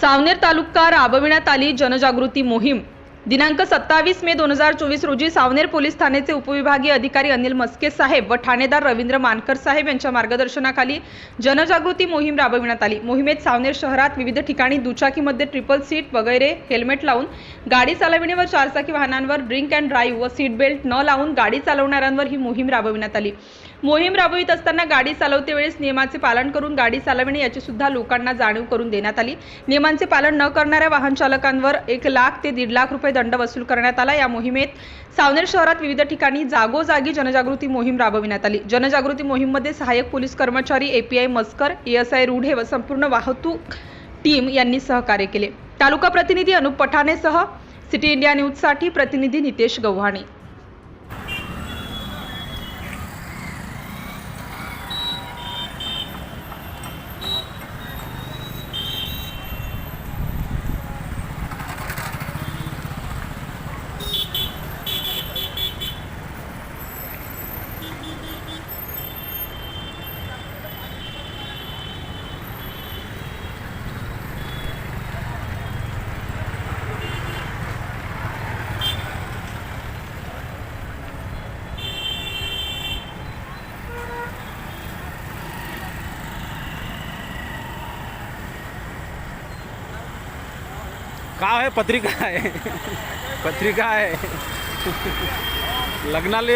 सावनेर तालुका राबविण्यात आली जनजागृती मोहीम. दिनांक सत्तावीस मे दोन हजार चोवीस रोजी सावनेर पोलीस ठाण्याचे उपविभागीय अधिकारी अनिल मस्के साहेब व ठाणेदार रवींद्र मानकर साहेब यांच्या मार्गदर्शनाखाली जनजागृती मोहीम राबविण्यात आली. मोहिमेत सावनेर शहरात विविध ठिकाणी दुचाकीमध्ये ट्रिपल सीट वगैरे हेल्मेट लावून गाडी चालविणे व चारचाकी वाहनांवर ड्रिंक अँड ड्राईव्ह व सीट बेल्ट न लावून गाडी चालवणाऱ्यांवर ही मोहीम राबविण्यात आली. मोहीम राबवित असताना गाडी चालवते वेळेस नियमाचे पालन करून गाडी चालविणे याची सुद्धा लोकांना जाणीव करून देण्यात आली. नियमांचे पालन न करणाऱ्या वाहन चालकांवर एक लाख ते दीड लाख रुपये दंड वसूल करण्यात आला. या मोहिमेत सावनेर शहरात विविध ठिकाणी जागोजागी जनजागृती मोहीम राबविण्यात आली. जनजागृती मोहीममध्ये सहाय्यक पोलीस कर्मचारी एपीआय मस्कर एएसआय रुढे व संपूर्ण वाहतूक टीम यांनी सहकार्य केले. तालुका प्रतिनिधी अनुप पठाणेसह सिटी इंडिया न्यूजसाठी प्रतिनिधी नितेश गव्हाणे. का आहे पत्रिका आहे पत्रिका आहे लग्नाले